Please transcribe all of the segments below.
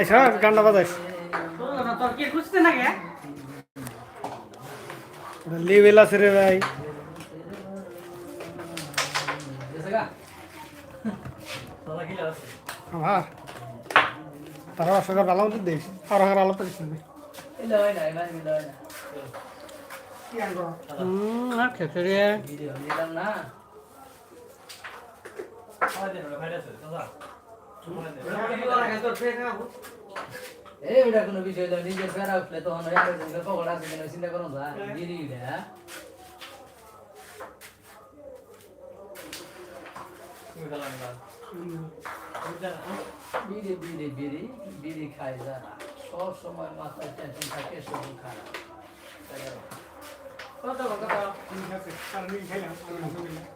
আচ্ছা গানটা বাজাইস। গে লেভেল আছে রে ভাই। আমার তারা অসুখ ভালো মতো দিস আর আর আলো পারিস না হুম আর খেতে রে। এইটা কোনো বিষয় তো নিজের ফেরা উঠলে তখন ওই আরেকজনকে পকড় আছে কিনা চিন্তা করো না গিরি হ্যাঁ বিড়ি বিড়ি বিড়ি বিড়ি খায় যারা সব সময় মাথায় টেনশন থাকে শুধু খারাপ কত কত কেরা কেরা গাউন কি আমরা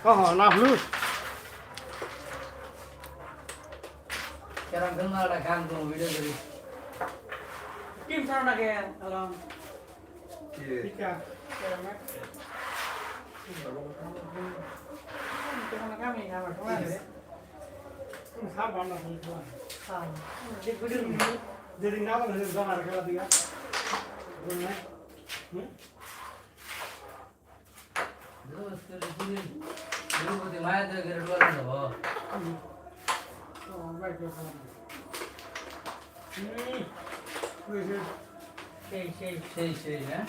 ওই হ্যাঁ কহ না হলুদ কেরম কেন একটা গান কোনো ভিডিও করি টিম সারা না গে আলাম কেমন কামি আমার সময় আছে সেই সেই হ্যাঁ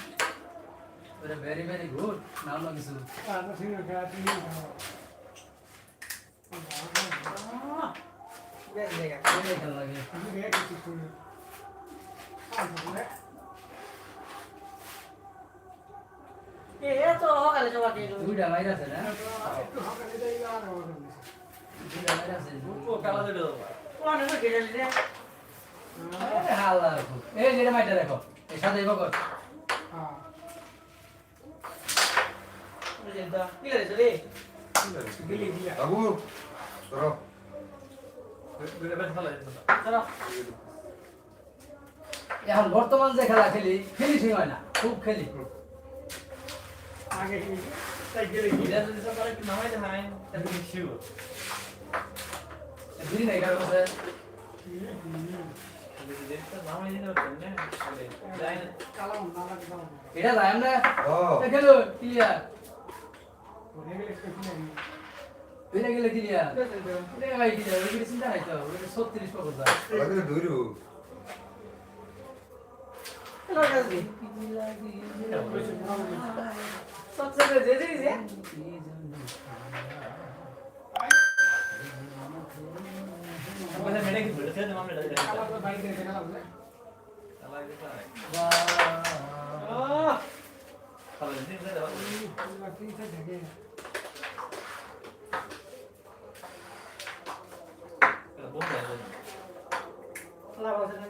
ভেরি ভেরি গুড নাম না কিছু লাগে এ তো সকালে যাওয়া দিয়ে দুইটা মাইর আছে না দুইটা মাইর আছে কোন হয়ে গেল রে আরে হালা খুব। এই যেটা মাইটা দেখো এই সাথে বকর রে বাবু ধরো এখন বর্তমান যে খেলা খেলি ফিনিশিং হয় না, খুব খেলি। আগে তাই গেলে কি গেলে কি এটা গেলে ক্লিয়ার এটা ভাই ক্লিয়ার ওই চিন্তা নাই তো। ওই ছত্রিশ পকর যায় লাগলে ধরু চলো জলদি সবচেয়ে যে যে যে কালাম তো বাইরে থেকে কালাম না কি থাকে থাকে চলা বসে না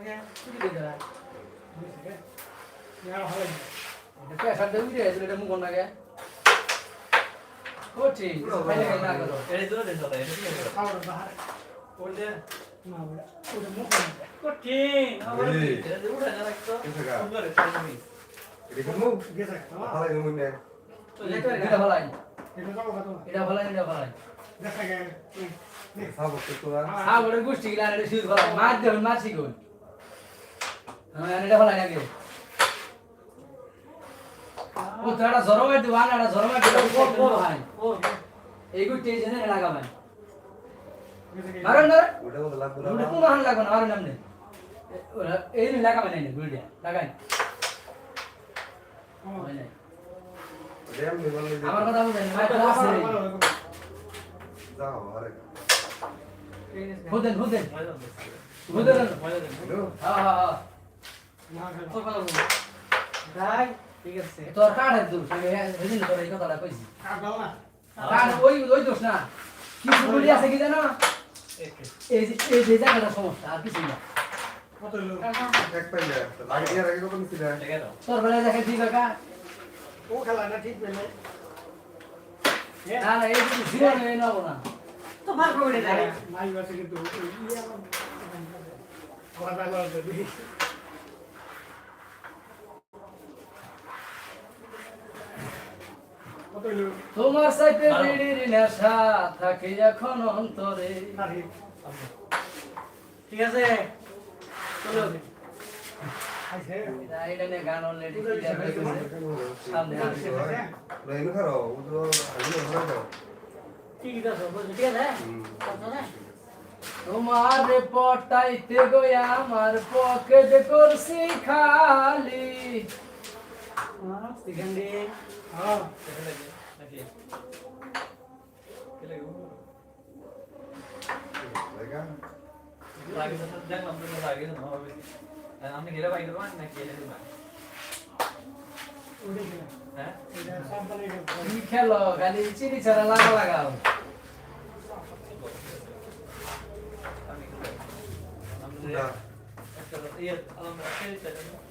গোষ্ঠী ভালাই মার দেন মার শিখুন। হ্যাঁ এটা ভালাই নাকি ও তো এটা জরম এর দিবান এটা জরম দিবান ও ভাই। ও। এই গুটি লাগাবেন গেছে গে মারুন না ওটা লাগবে না কোন হান লাগাবেন মারুন নামনে ওরা এই লাগাবেন এই গুটি লাগাই হয় নাই। দেম নি বলে আমার কথা যাও আরে। খুদেন খুদেন খুদেন হ্যাঁ হ্যাঁ হ্যাঁ। না ভাই। ঠিক আছে। তোর কাঠ দূর সেদিন তোর এই কথাটা কইছি। না কাঠ ওই ওই দোষ না। কিছু বলি আছে কি জানো? এই যে এই যে জায়গাটা সমস্যা আর কিছু না। তোর বেলায় দেখে দিবে কা ও খেলা না ঠিক পেলে না না এই কিছু এই নেব না। তো ভাগ করে দেয় নাই বাসে কিন্তু ইয়ে আমার ভালো হবে কত হইল তোমার সাইতে বিড়ির নেশা থাকে এখন অন্তরে। ঠিক আছে? চলো। তোমার পটাইতে গয়া আমার পকেট করছি খালি। হ্যাঁ সেকেন্ড ডে হ্যাঁ লাগা ওরে কি এটা সাবধানে কি খেলো খালি চিনি ছাড়া লাগা লাগাও না না নুয়া খেলা বাড়ি ছাড়াই যায় গুলি নাগা রবি সেই বাড়ি ছাড়াই যায় পরোটা দেবাই যায় বল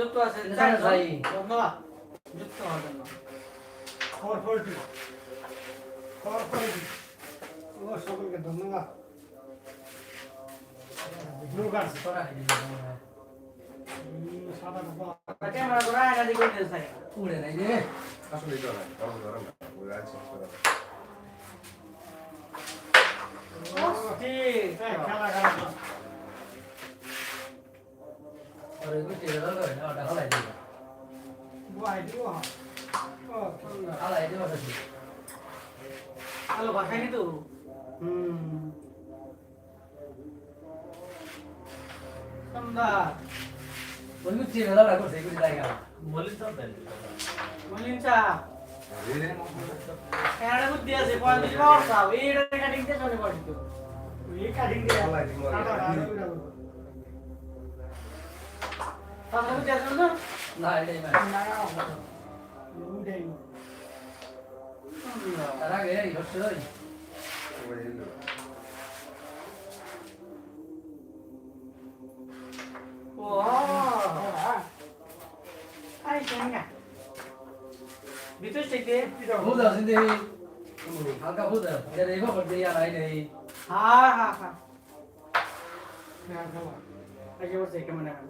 যুক্ত আছে এটা ছাড়া যাই। ধন্যবাদ যুক্ত হওয়ার জন্য খবর পড়ছি খবর পড়ছি ও সকলকে ধন্যবাদ হ্যালো বাসায় তো হুম। সন্ধ্যা রে দরকার করছে গুটি জায়গা মলিন চা এই এনাটা বুদ্ধি আছে পয়েন্ট পাওয়ার চাও এইটা কাটিং দিয়ে চলে পারি তো এই কাটিং দিয়ে। তাহলে বুদ্ধি আছে না? না এটাই না। উড়াই তার আগে এই হচ্ছে। ও ভিতর থেকে বুঝা সিন্ধি হালকা বুঝা এটা রেখো করতে ইয়া নাই নেই হ্যাঁ হ্যাঁ হ্যাঁ আগে বসে কেমন এখন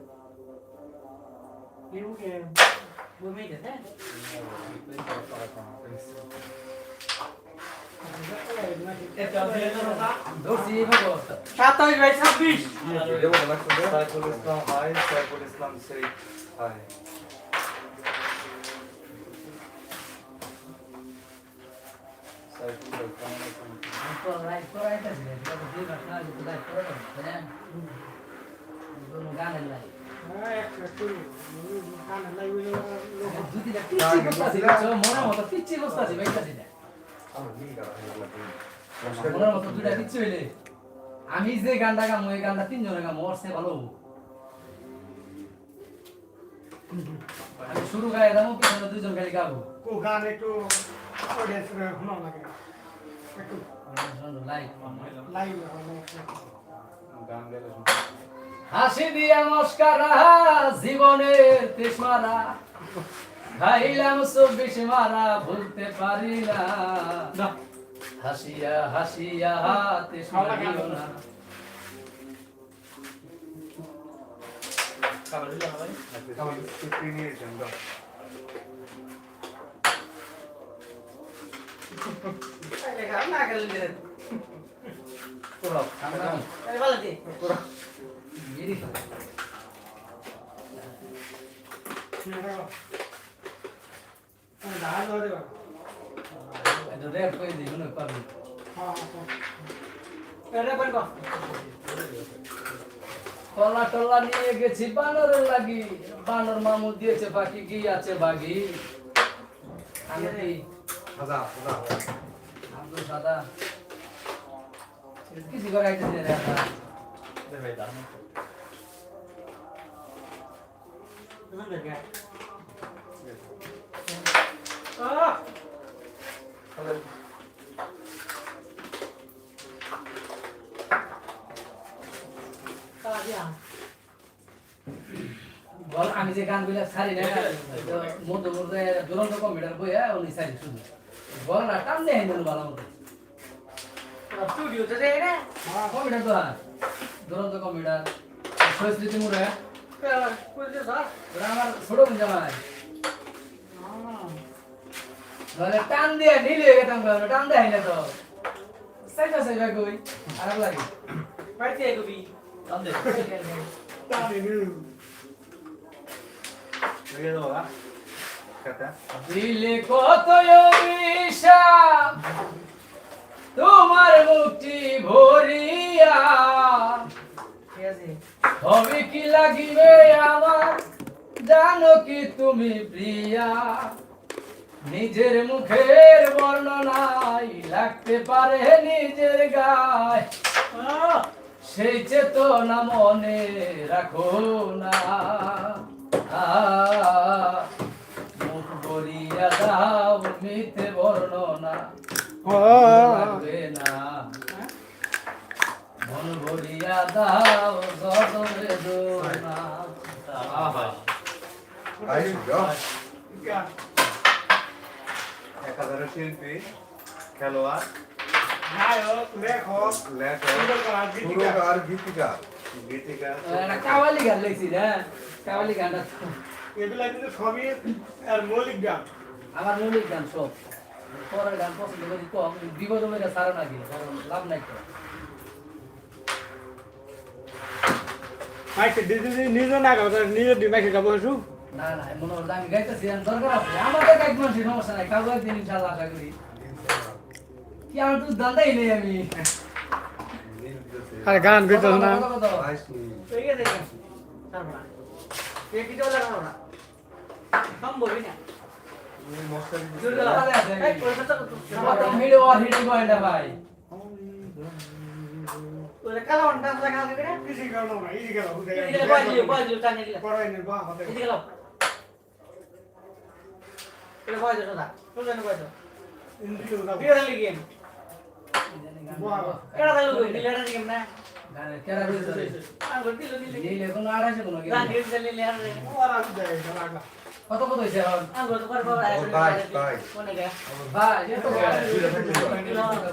লিউ কে ভূমি দেতে সাতাশ বাই ছাব্বিশ ইসলাম শেখ হাই আমি যে গানটা গামো এই গানটা তিনজনে গামো ওর সে ভালো হব আমি শুরু গায়ে দামো পিছনে দুইজন খালি গাবো। গান একটু অডিয়েন্স শোনাও লাগে একটু লাইক লাইভ গান গেলে হাসি দিয়া মস্কারা জীবনের তেসমারা খাইলাম চব্বিশ মারা ভুলতে পারি না। হাসিয়া হাসিয়া হাতে না। আমার স্ক্রিপ্ট নিয়ে কলা টলা নিয়ে গেছি বানরের লাগি। বানর মামু দিয়েছে বাকি কি আছে বাগি? আমি সাদা সাদা আব্দুল সাদা কিছু করে আইতেছে রে আমরা দে ভাই দাম দিয়া বল আমি যে গানগুলো ছাড়ি না মধ্যে মধ্যে দুরন্ত কম্পিউটার বইয়া উনি ছাড়ি শুধু। না টান দেয় হেন ভালো মতো স্টুডিওতে যাই না তো হ্যাঁ দুরন্ত কম্পিউটার সরস্বতী মুড়ে কই দে স্যার ওরা আমার ছোট বোন জামাই। বলে টান দিয়ে ঢিলে গেতাম টান দেয় না তো। সাইজা সাইজা কই? আরাম লাগে। বাইতে গবি টান দে। লগে দাও না কাটা দিলে কত তোমার মুক্তি ভরিয়া। হবে কি লাগিবে আমার? জানো কি তুমি প্রিয়া। নিজের মুখের বর্ণনাই লাগতে পারে নিজের গায়। আহ! সেই চেতনা মনে রাখো না। ভরিয়া দাও মিথ্যে বর্ণনা। লাগবে না। মন ভরিয়া দাও যত বেদনা আহা আই গো এক হাজারের শিল্পী খেলোয়াড়। নায়ক লেখক লেখক গীতিকার। গীতিকার। কাওয়ালি গান লেখছি না কাওয়ালি গানটা এগুলা কিন্তু সবই আর মৌলিক গান। আমার মৌলিক গান সব। পরের গান পছন্দ করি কম। বিপদ মেয়েটা সারা নাকি কারণ লাভ নাই তো। মাইকে দিদি দিদি নিজে না গাও তাহলে দিন মাইকে গাবো শুন না না মনে হলো আমি গাইতেছি আমি দরকার আছে। আমাদের গাইতে মানুষ সমস্যা নাই কাউ একদিন ইনশাল্লাহ আশা করি। কি আমার তো দান্দাই নেই আমি। আরে গান গইতো না। নি ঠিক আছে তারপর কে কি চলে না? সম্ভবই না মশারি জোরে গেল তাহলে আছে। এই পয়সা তো কত হিড়ো আর হিড়ো গোয়েন্দা ভাই ওরে কালা অন্ডা লাগা লাগে রে না ইজি গান এদিকে বাজিও বাজিও টানে দিলা পড়াই নে বা হাতে এদিকে লাও এটা বাজিও দাদা তুই জানো বাজিও ইন্দিকে গাবো বিয়ে লাগি গেম কেডা দাইলো গো নিলেরা গেম না কেরা কত কত হয়েছে এখন তো। কোনে ভাই তো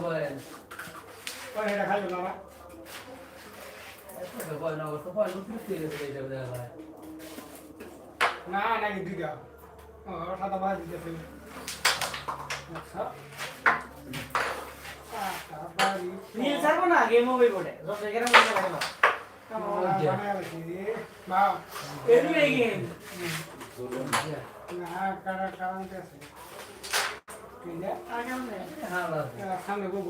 বলেন। এটা খাইলো না না তো বয় লুট লুট করে দেবে ভাই না না দিদা ও সাদা ভাই দিতে আচ্ছা আচ্ছা বাড়ি ছাড়বো না গেম হবে বটে যত জায়গায় মনে না আছে মনে হ্যাঁ সামনে বলব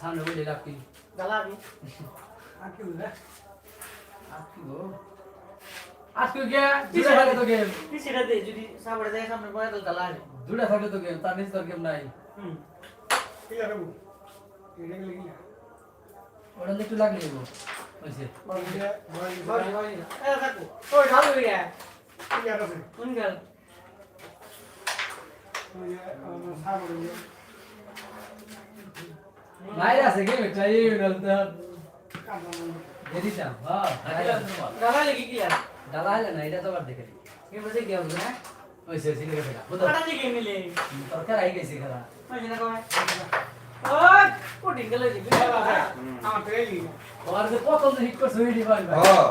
সামনে বলে রাখি দালাবি আর কি বুঝলে আজকে গো আজকে গে দুটা থাকে তো গেম কি সেটা দে যদি সাবড়ে যায় সামনে বয় তো দালাবি দুটা থাকে তো গেম তার নিচে তোর গেম নাই হুম ঠিক আছে বউ এটা গেলে কি ওটা একটু লাগলে গো হয়েছে বড় দিয়ে বড় বয় দিয়ে বয় এ থাকো ওই ঢালু রে ঠিক আছে কোন গেল ওই সাবড় নাই আছে গেম একটা এই গেল তো কাম দেরি যাম হ্যাঁ দালালি কি কি আর ডালা হলে না এটা তো আর দেখে গেম বসে গেল না হয়েছে সিলে গেছে বুঝো কাটা দি গেম নিলে তরকার আই গেছে খেলা ওই না কয় ওই কোটিং গেল দি আমার ট্রেলি ওর যে প্রথম হিট করছে ওই ডিভাইস ভাই হ্যাঁ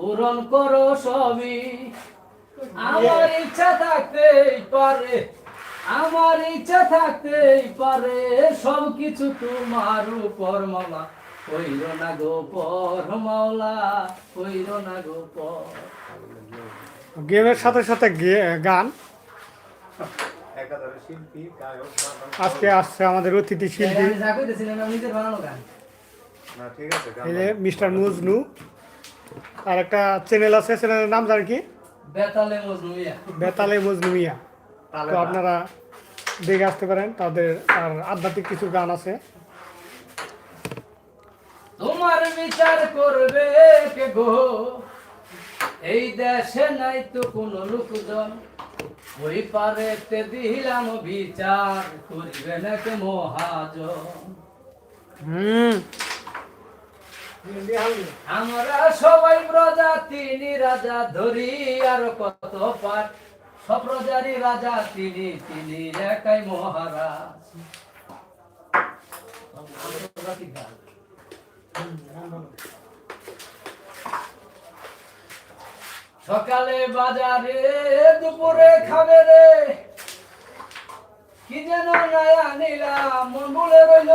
পূরণ করো সবই। আমার ইচ্ছা থাকতেই পারে আমার ইচ্ছা থাকতেই পারে সব কিছু তোমার উপর মাওলা কইর না গো পর মাওলা কইর না গো পর। গেমের সাথে সাথে গে- গান। আজকে আসছে আমাদের অতিথি শিল্পী। আমি যা কইতেছিলাম আমি নিজের বানানো গান। না ঠিক আছে গান এই যে গাও। মিস্টার মজনু আর একটা চ্যানেল আছে চ্যানেলের নাম জানি কি? বেতালে মজনু মিয়া বেতালে মজনু মিয়া তালে তো আপনারা দেখে আসতে পারেন তাদের আর আধ্যাত্মিক কিছু গান আছে। তোমার বিচার করবে কে গো? এই দেশে নাই তো কোন লোকজন। ওই পারেতে দিলাম বিচার করবে না কে মহাজন? হুম। আমরা সবাই প্রজা, তিনি রাজা, ধরি আর কত পার। সব প্রজারই রাজা, তিনি তিনি একাই মহারাজ। সকালে বাজারে, দুপুরে খাবে রে। কি যেন নাই আনিলাম মন বলে রইল।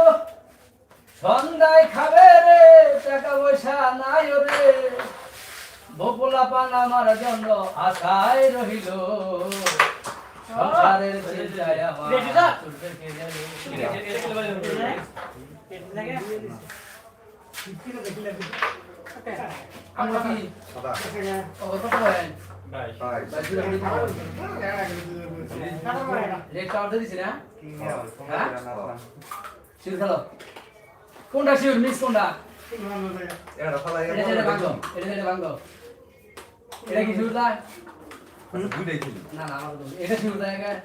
সন্ধ্যায় খাবে রে টাকা পয়সা নাই রে বকুলা পান আমার জন্য আশায় রহিল সংসারের চিন্তায় আমার। আমরা কি? সাদা। কত না? হ্যাঁ? খেলো। কোনটা শিওর মিস কোনটা? এটা ফালাই এটা এটা ভাঙো এটা এটা ভাঙো। এটা কি শিওর দা দুইটাই ছিল না না আমার এটা শিওর দা এবার